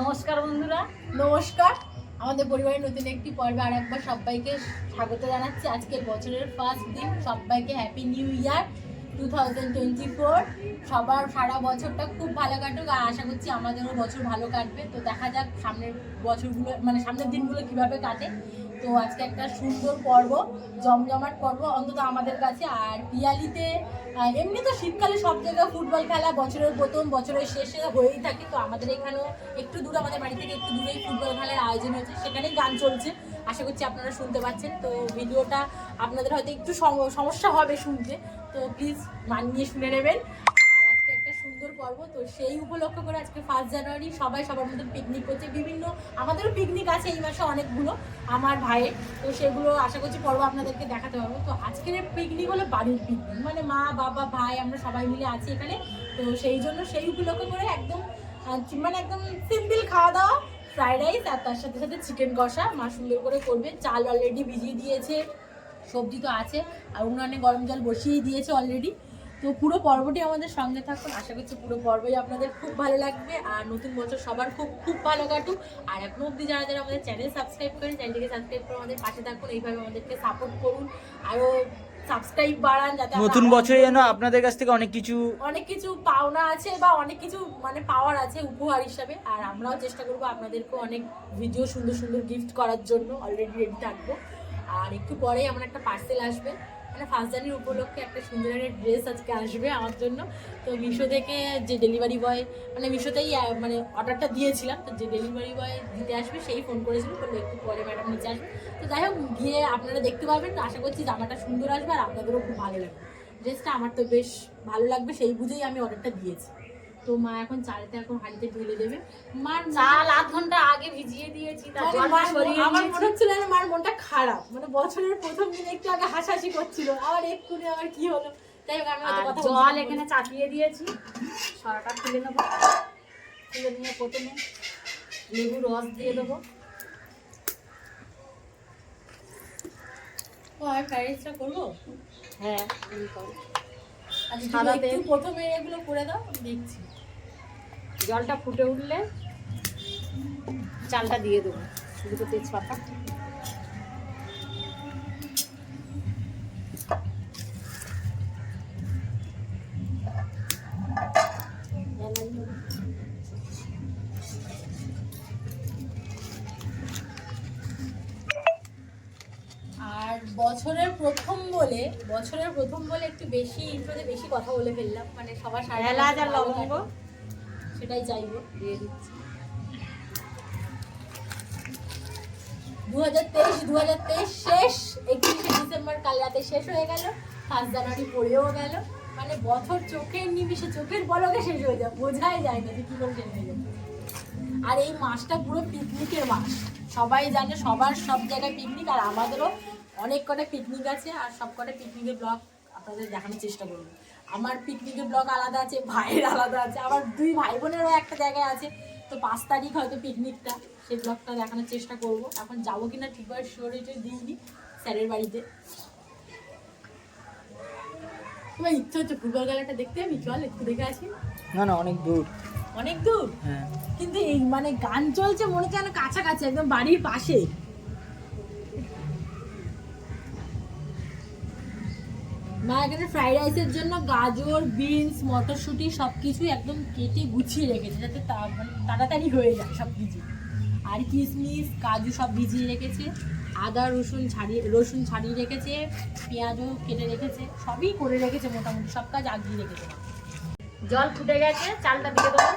নমস্কার বন্ধুরা। নমস্কার। আমাদের পরিবারের নতুন একটি পর্বে আর একবার সবাইকে স্বাগত জানাচ্ছি। আজকে বছরের ফার্স্ট দিন। সবাইকে happy new year two thousand twenty four সবার সারা বছরটা খুব ভালো কাটুক আর আশা করছি আমাদেরও বছর ভালো কাটবে। তো দেখা যাক সামনের বছরগুলো মানে সামনের দিনগুলো কীভাবে কাটে। তো আজকে একটা সুন্দর পর্ব, জমজমাট পর্ব অন্তত আমাদের কাছে। আর পিয়ালিতে এমনি তো শীতকালে সব জায়গায় ফুটবল খেলা বছরের প্রথম, বছরের শেষে হয়েই থাকে। তো আমাদের এখানেও একটু দূরে, আমাদের বাড়ি থেকে একটু দূরেই ফুটবল খেলার আয়োজন হয়েছে। সেখানেই গান চলছে। আশা করছি আপনারা শুনতে পাচ্ছেন। তো ভিডিওটা আপনাদের হয়তো একটু সমস্যা হবে শুনতে। তো প্লিজ মানিয়ে শুনে নেবেন আর আজকে একটা সুন্দর পর্ব, তো সেই উপলক্ষ করে আজকে ফার্স্ট জানুয়ারি সবাই সবার মধ্যে পিকনিক করছে। বিভিন্ন, আমাদেরও পিকনিক আছে এই মাসে অনেকগুলো, আমার ভাইয়ের। তো সেগুলো আশা করছি পর্ব আপনাদেরকে দেখাতে পারব। তো আজকের পিকনিক হলো বাড়ির পিকনিক মানে মা, বাবা, ভাই, আমরা সবাই মিলে আছি এখানে। তো সেই জন্য সেই উপলক্ষ করে একদম মানে একদম সিম্পল খাওয়া দাওয়া ফ্রাইড রাইস আর তার সাথে সাথে চিকেন কষা। মা সুন্দর করে করবে। চাল অলরেডি ভিজিয়ে দিয়েছে। সবজি তো আছে। আর উনানে গরম জল বসিয়েই দিয়েছে অলরেডি তো পুরো পর্বটি আমাদের সঙ্গে থাকুন। আশা করছি পুরো পর্বই আপনাদের খুব ভালো লাগবে। আর নতুন বছর সবার খুব খুব ভালো কাটুক। আর এখনও অবধি যারা যারা আমাদের চ্যানেল সাবস্ক্রাইব করেন চ্যানেলটিকে সাবস্ক্রাইব করে আমাদের পাশে থাকুন। এইভাবে আমাদেরকে সাপোর্ট করুন। আরও সাবস্ক্রাইব বাড়ান যাতে নতুন বছরে যেন আপনাদের কাছ থেকে অনেক কিছু অনেক কিছু পাওনা আছে বা অনেক কিছু মানে পাওয়ার আছে উপহার হিসাবে। আর আমরাও চেষ্টা করব আপনাদেরকে অনেক ভিডিও সুন্দর সুন্দর গিফট করার জন্য অলরেডি রেডি থাকব। আর একটু পরেই আমার একটা পার্সেল আসবে। মানে ফার্স্ট জানির উপলক্ষে একটা সুন্দর একটা ড্রেস আজকে আসবে আমার জন্য। তো মিশো থেকে যে ডেলিভারি বয় মানে মিশোতেই মানে অর্ডারটা দিয়েছিলাম, তো যে ডেলিভারি বয় দিতে আসবে, সেই ফোন করেছিল, বলল একটু পরে ম্যাডাম নিচে আসবে। তো যাই হোক, গিয়ে আপনারা দেখতে পাবেন তো আশা করছি জামাটা সুন্দর আসবে আর আপনাদেরও খুব ভালো লাগবে। ড্রেসটা আমার তো বেশ ভালো লাগবে, সেই বুঝেই আমি অর্ডারটা দিয়েছি। তো মা এখন চালটা এখন হাঁড়িতে ঢেলে দেবে। মার চাল আধ ঘণ্টা আগে ভিজিয়ে দিয়েছি আমার মনে হচ্ছিল মার মনটা খারাপ। মানে বছরের প্রথম দিন একটু আগে হাসাহাসি করছিল। আবার এক্ষুনি আবার কি হলো? হোক আমি আর জল এখানে চাপিয়ে দিয়েছি। সরাটা তুলে নেব। তুলে নিয়ে প্রথমে লেবু রস দিয়ে দেবো। ফ্রাইড রাইসটা করব? হ্যাঁ করো। আচ্ছা। প্রথমে এগুলো করে দাও দেখছি। জলটা ফুটে উঠলে চালটা দিয়ে দেবো দুটো তেজপাতা। আর বছরের প্রথম বলে বছরের প্রথম বলে একটু বেশি ইন্ট্রোতে বেশি কথা বলে ফেললাম মানে সবার সারা এলাচ আর লবঙ্গ সেটাই চাইব, দিয়ে দিচ্ছি। দু হাজার তেইশ দু হাজার তেইশ শেষ, একত্রিশে ডিসেম্বর কাল রাতে শেষ হয়ে গেল ফার্স্ট জানুয়ারি পড়েও গেল। মানে বছর চোখের নিমিষে, চোখের বলকে শেষ হয়ে যায়, বোঝাই যায় না যে কি করে শেষ হয়ে যাবে আর এই মাসটা পুরো পিকনিকের মাস। সবাই জানে সবার সব জায়গায় পিকনিক আর আমাদেরও অনেক কটা পিকনিক আছে, আর সব কটা পিকনিকের ব্লগ আপনাদের দেখানোর চেষ্টা করব। আমার পিকনিকের ব্লগ আলাদা আছে ভাইয়ের আলাদা আছে আবার দুই ভাই বোনেরও একটা জায়গায় আছে। তো পাঁচ তারিখ হয়তো পিকনিকটা সেই ব্লগটা দেখানোর চেষ্টা করব। এখন যাব কিনা ঠিকভাবে এটা দিইনি স্যারের বাড়িতে। তোমার ইচ্ছে হচ্ছে ফুটবল খেলাটা দেখতে আমি চল একটু দেখে আসি। না না অনেক দূর। অনেক দূর? হ্যাঁ। কিন্তু এই মানে গান চলছে মনে হচ্ছে কাছাকাছি একদম বাড়ির পাশে। মা, এখানে ফ্রাইড রাইসের জন্য গাজর বিনস মটরশুঁটি সব কিছুই একদম কেটে গুছিয়ে রেখেছে যাতে মানে তাড়াতাড়ি হয়ে যায় সব কিছু আর কিশমিশ, কাজু সব ভিজিয়ে রেখেছে, আদা, রসুন ছাড়িয়ে রসুন ছাড়িয়ে রেখেছে, পেঁয়াজও কেটে রেখেছে, সবই করে রেখেছে মোটামুটি, সব কাজ আগিয়ে রেখেছে জল ফুটে গেছে, চালটা দিয়ে দেবো।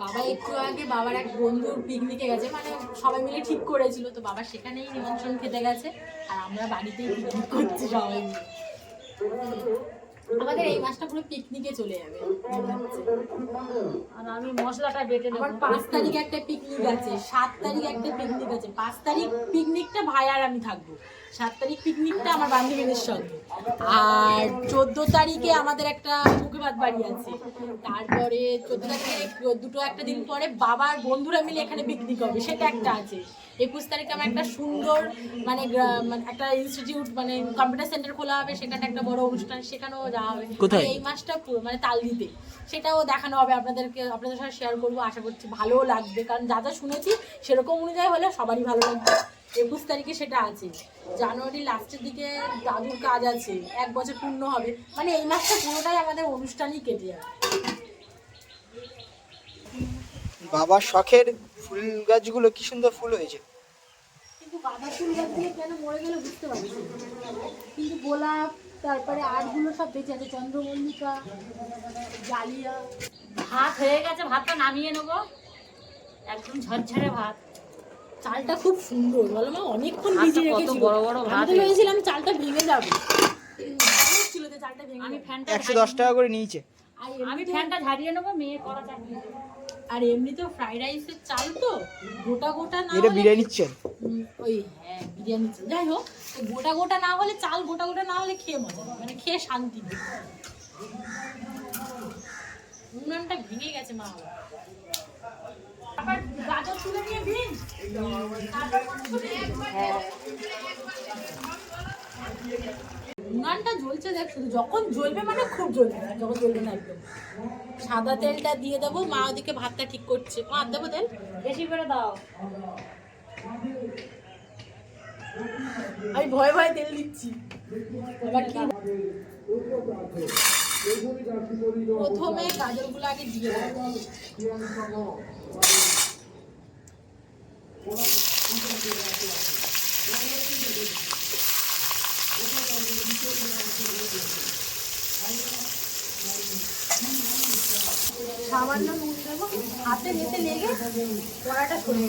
বাবা একটু আগে বাবার এক বন্ধুর পিকনিকে গেছে মানে সবাই মিলে ঠিক করেছিল। তো বাবা সেখানেই নিমন্ত্রণ খেতে গেছে, আর আমরা বাড়িতেই পিকনিক করছি সবাই মিলে। এই মাসটা পুরো পিকনিকে চলে যাবে। আর আমি মশলাটা বেটে নেব। আমার পাঁচ তারিখে একটা পিকনিক আছে সাত তারিখ একটা পিকনিক আছে। পাঁচ তারিখ পিকনিকটা ভাই আর আমি থাকব। সাত তারিখ পিকনিকটা আমার বান্ধবীদের সঙ্গে। আর চোদ্দ তারিখে আমাদের একটা মুখে ভাত বাড়ি আছে। তারপরে চোদ্দ তারিখে দুটো একটা দিন পরে বাবার বন্ধুরা মিলে এখানে পিকনিক হবে সেটা একটা আছে। একুশ তারিখে আমার একটা সুন্দর মানে গ্রা- মানে একটা ইনস্টিটিউট মানে কম্পিউটার সেন্টার খোলা হবে সেখানে একটা বড় অনুষ্ঠান সেখানেও যাওয়া হবে। কোথায়? মানে এই মাসটা পুরো মানে তাল দিতে সেটাও দেখানো হবে আপনাদেরকে আপনাদের সাথে শেয়ার করব আশা করছি ভালোও লাগবে। কারণ যা যা শুনেছি সেরকম অনুযায়ী হলে সবারই ভালো লাগবে। একুশ তারিখে সেটা আছে। জানুয়ারি লাস্টের দিকে দাদুর কাজ আছে এক বছর পূর্ণ হবে। মানে এই মাসটা পুরোটাই আমাদের অনুষ্ঠানই কেটে যাবে। বাবার শখের ফুল গাছগুলো কি সুন্দর ফুল হয়েছে? গাঁদা ফুল গাছ কেন মরে গেল বুঝতে পারছি কিন্তু গোলাপ তারপরে আরগুলো সব বেঁচে আছে চন্দ্রমল্লিকা জালিয়া। ভাত হয়ে গেছে ভাতটা নামিয়ে নেব। একদম ঝরঝরে ভাত। চালটা খুব সুন্দর বলো মা অনেকক্ষণ ভিজিয়ে কত রেখেছিল। বড় বড় ভাত আমি ভেবেছিলাম চালটা ভেঙে যাবে। ছিল যে চালটা ভেঙে আমি ফ্যানটা একশো দশ টাকা করে নিয়েছে। আমি ফ্যানটা ঝাড়িয়ে নেব মেয়ে করা চাকরি আর এমনিতেও ফ্রাইড রাইসের চাল তো গোটা গোটা না এটা বিরিয়ানির চাল ওই হ্যাঁ বিরিয়ানি চাল যাই হোক গোটা গোটা না হলে চাল গোটা গোটা না হলে খেয়ে মজা। মানে খেয়ে শান্তি নেই উনানটা ভেঙে গেছে মা আবার। আবার গাজর তুলে নিয়ে ভিন একবার। উনানটা জ্বলছে দেখ শুধু যখন জ্বলবে মানে খুব জ্বলবে যখন জ্বলবে না একদম। সাদা তেলটা দিয়ে দেবো মা ওদিকে ভাতটা ঠিক করছে। মা দেবো তেল? বেশি করে দাও। আমি ভয়ে ভয়ে তেল দিচ্ছি। এবার কি? প্রথমে গাজরগুলো আগে দিয়ে দেবো। হাতে যেতে লেগে কড়াটা সরে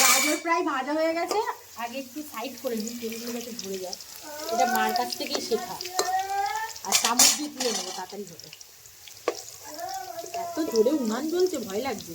গাজর প্রায় ভাজা হয়ে গেছে। আগে একটু সাইড করে নিই তেলগুলো যাতে ভরে যায়। এটা মার কাছ থেকেই শেখা। আর চামচ দিয়ে তুলে নেব তাড়াতাড়ি হবে এত জোরে উনান জ্বলছে, ভয় লাগছে।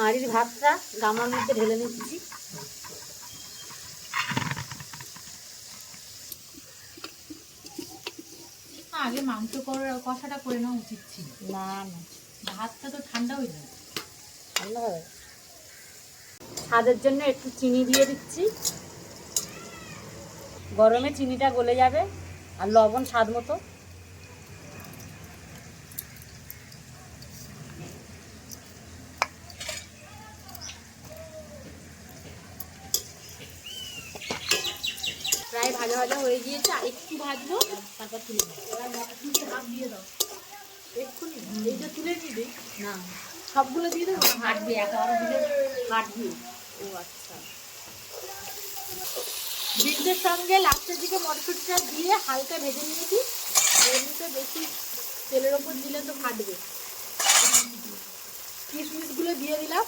হাঁড়ির ভাতটা গামলার মধ্যে ঢেলে নিচ্ছি। আগে মাংস কষাটা করে নেওয়া উচিত ছিল। না না। ভাতটা তো ঠান্ডা হয়ে যাবে। হবে। স্বাদের জন্য একটু চিনি দিয়ে দিচ্ছি। গরমে চিনিটা গলে যাবে আর লবণ স্বাদ মতো প্রায় ভাজা হয়ে গিয়েছে আর একটু ভাজবো তারপর তুলে নেব। এবার দিয়ে দাও। এক্ষুনি এইটা তুলে নিবি? না। সবগুলো দিয়ে দেবো হাঁটবে একেবারে দিলে হাঁটবে ও আচ্ছা। বিনসের সঙ্গে লাস্টের দিকে মটরশুঁটিটা দিয়ে হালকা ভেজে নিয়েছি। এমনিতে বেশি তেলের ওপর দিলে তো ফাটবে। কিশমিশগুলো দিয়ে দিলাম।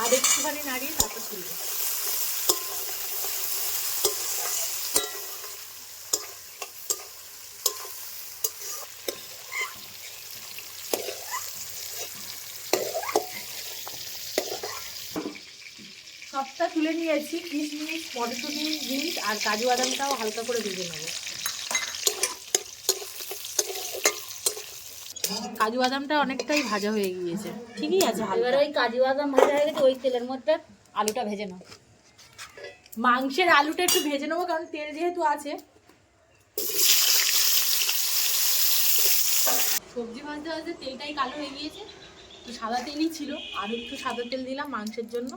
আর একটুখানি নাড়িয়ে তারপর তুলবে সবটা তুলে নিয়েছি কিশমিশ মটরশুঁটি বিনস আর কাজু বাদামটাও হালকা করে ভেজে নেব। কাজু বাদামটা অনেকটাই ভাজা হয়ে গিয়েছে। ঠিকই আছে এবার ওই কাজু বাদাম ভাজা হয়ে গেছে ওই তেলের মধ্যে আলুটা ভেজে নাও। মাংসের আলুটা একটু ভেজে নেব কারণ তেল যেহেতু আছে। সবজি ভাজতে ভাজতে তেলটাই কালো হয়ে গিয়েছে। তো সাদা তেলই ছিল আর একটু সাদা তেল দিলাম মাংসের জন্য।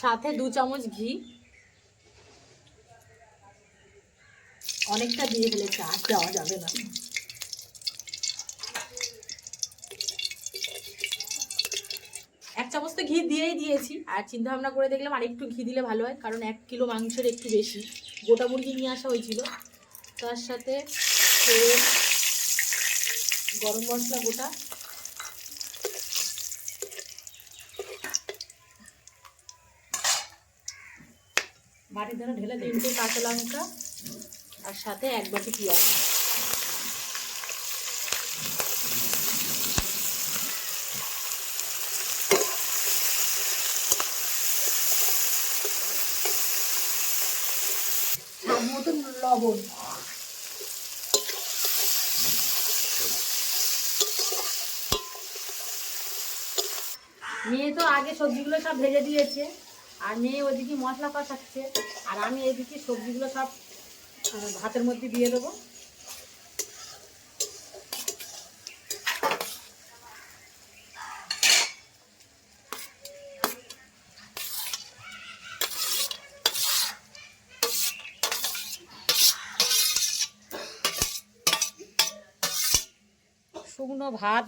সাথে দু চামচ ঘি। অনেকটা দিয়ে ফেলেছে আর দেওয়া যাবে না। এক চামচ তো ঘি দিয়েই দিয়েছি, আর চিন্তা ভাবনা করে দেখলাম আর একটু ঘি দিলে ভালো হয়, কারণ এক কিলো মাংসের একটু বেশি। গোটা মুরগি নিয়ে আসা হয়েছিল। তার সাথে গরম মশলা গোটা বাটির ধরে ঢেলে তিনটে কাঁচা লঙ্কা আর সাথে এক বাটি পেঁয়াজ। মতন লবণ। মেয়ে তো আগে সবজিগুলো সব ভেজে দিয়েছে। আর মেয়ে ওদিকে মশলা কষাচ্ছে, আর আমি এদিকে সবজিগুলো সব ভাতের মধ্যে দিয়ে দেবো। শুকনো ভাত,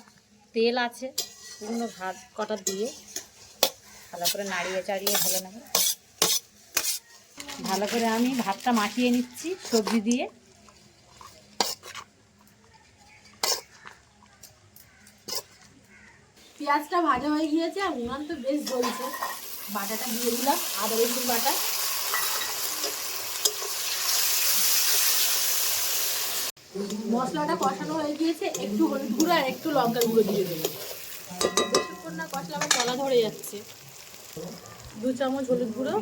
তেল আছে, শুকনো ভাত কটা দিয়ে। ভালো করে নাড়িয়ে চাড়িয়ে ভালো নেব ভালো করে আমি ভাতটা মাখিয়ে নিচ্ছি সবজি দিয়ে। পেঁয়াজটা ভাজা হয়ে গিয়েছে আর উনান তো বেশ জ্বলছে। বাটাটা দিয়ে দিলাম, আদা রসুন বাটা। মশলাটা কষানো হয়ে গিয়েছে, একটু হলুদ গুঁড়ো আর একটু লঙ্কার গুঁড়ো দিয়ে দেবো। বেশিক্ষণ না কষলে আমার গলা ধরে যাচ্ছে। দু চামচ হলুদ গুঁড়ো।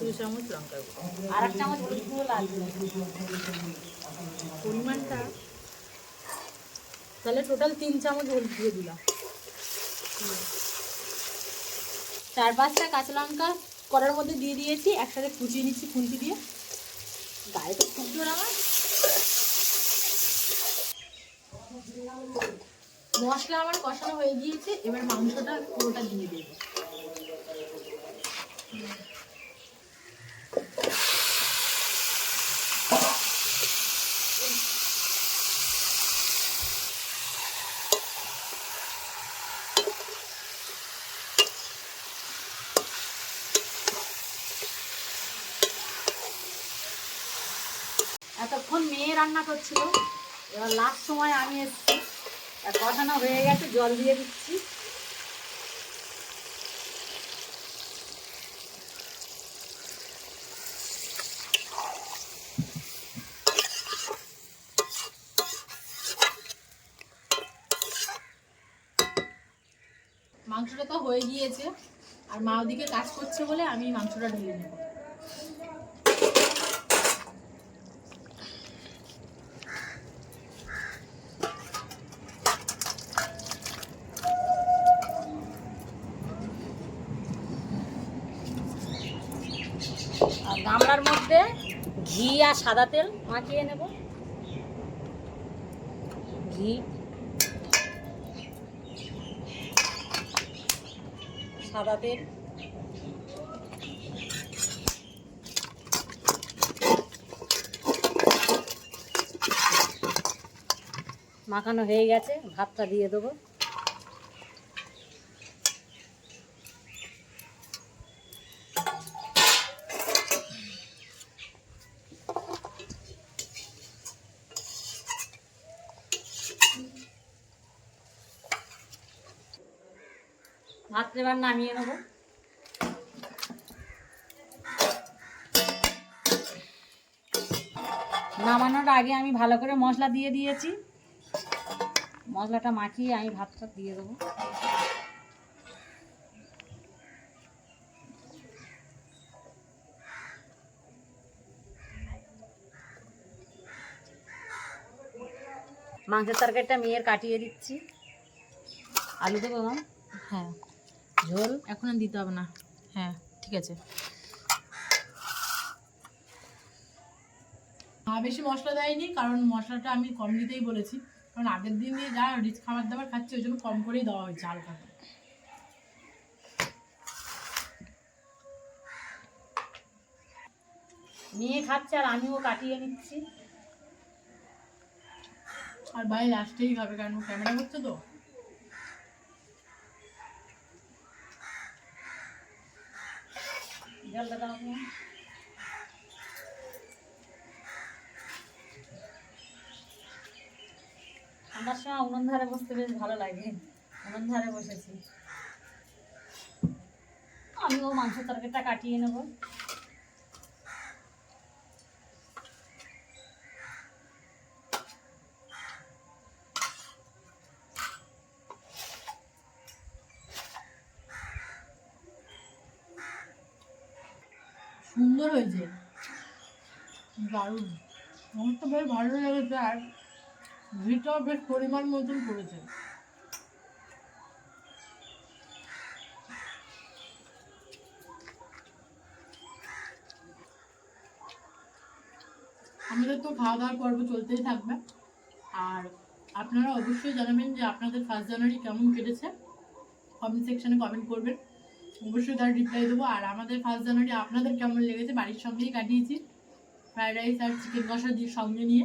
দু চামচ লঙ্কার গুঁড়ো। আর এক চামচ হলুদ গুঁড়ো লাগবে পরিমাণটা? তাহলে টোটাল তিন চামচ হলুদ দিয়ে দিলাম। চার পাঁচটা কাঁচা লঙ্কা কড়ার মধ্যে দিয়ে দিয়েছি একসাথে কুচিয়ে নিচ্ছি খুন্তি দিয়ে। গায়ে তো খুব জোর আমার। মশলা আমার কষানো হয়ে গিয়েছে, এবার মাংসটা পুরোটা দিয়ে দেবো। এতক্ষণ মেয়ে রান্না করছিল, এবার লাস্ট সময় আমি এসেছি। আর কষানো হয়ে গেছে, জল দিয়ে দিচ্ছি। মাংসটা তো হয়ে গিয়েছে, আর মা ওদিকে কাজ করছে বলে আমি মাংসটা ঢেলে নেব আর গামলার মধ্যে ঘি আর সাদা তেল মাখিয়ে নেব। ঘি। সাদা তেল। মাখানো হয়ে গেছে ভাতটা দিয়ে দেবো। ভাত এবার নামিয়ে নেব। নামানোর আগে আমি ভালো করে মশলা দিয়ে দিয়েছি। মশলাটা মাখিয়ে আমি ভাতটা দিয়ে দেবো। মাংসের তরকারিটা মেয়ের কাটিয়ে দিচ্ছি। আলু দেবো হ্যাঁ। ঝোল এখন দিতে হবে না। হ্যাঁ ঠিক আছে। বেশি মশলা দেয়নি, কারণ মশলাটা আমি কম দিতেই বলেছি। কারণ আগের দিন দিয়ে যা রিচ খাবার দাবার খাচ্ছি, ওই জন্য কম করেই দেওয়া হয়েছে হালকা করে। নিয়ে খাচ্ছে আর আমিও কাটিয়ে নিচ্ছি। আর ভাই লাস্টেই খাবে কারণ ক্যামেরা করছে তো? জলটা দাও। ঠান্ডার সময় উনুন ধারে বসতে বেশ ভালো লাগে। উনুন ধারে বসেছি। আমিও মাংস তরকারিটা কাটিয়ে নেব। হয়েছে দারুণ। আমার তো বেশ ভালো লেগেছে আর বেশ পরিমাণ মতন পড়েছে আমাদের তো খাওয়া দাওয়ার পর্ব চলতেই থাকবে। আর আপনারা অবশ্যই জানাবেন যে আপনাদের ফার্স্ট জানুয়ারি কেমন কেটেছে। কমেন্ট সেকশনে কমেন্ট করবেন। অবশ্যই তার রিপ্লাই দেবো। আর আমাদের ফার্স্ট জানুয়ারি আপনাদের কেমন লেগেছে? বাড়ির সঙ্গেই কাটিয়েছি। ফ্রাইড রাইস আর চিকেন কষা দিয়ে সঙ্গে নিয়ে।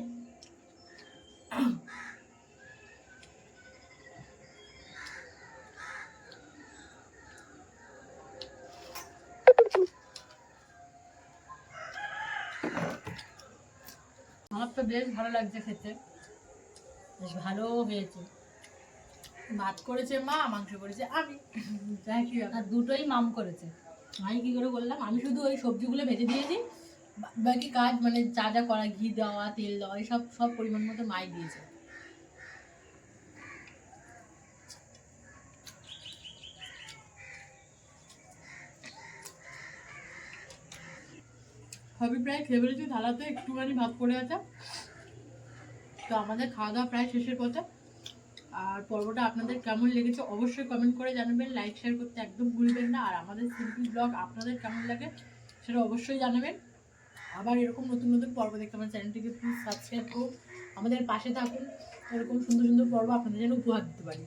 আমার তো বেশ ভালো লাগছে খেতে। বেশ ভালো হয়েছে। ভাত করেছে মা মাংস করেছে আমি। আর দুটোই মাম করেছে। আমি কি করে বললাম আমি শুধু ওই সবজিগুলো ভেজে দিয়েছি। বাকি কাজ মানে যা যা করা ঘি দেওয়া তেল দেওয়া সব সব পরিমাণ মতো মাই দিয়েছে। সবই প্রায় খেয়ে ফেলেছি থালাতে একটুখানি ভাত পড়ে আছে। তো আমাদের খাওয়া দাওয়া প্রায় শেষের পথে। আর পর্বটা আপনাদের কেমন লেগেছে অবশ্যই কমেন্ট করে জানাবেন। লাইক শেয়ার করতে একদম ভুলবেন না। আর আমাদের সিম্পল ব্লগ আপনাদের কেমন লাগে সেটা অবশ্যই জানাবেন। আবার এরকম নতুন নতুন পর্ব দেখতে আমার চ্যানেলটিকে প্লিজ সাবস্ক্রাইব করুন। আমাদের পাশে থাকুন। এরকম সুন্দর সুন্দর পর্ব আপনাদের যেন উপহার দিতে পারি।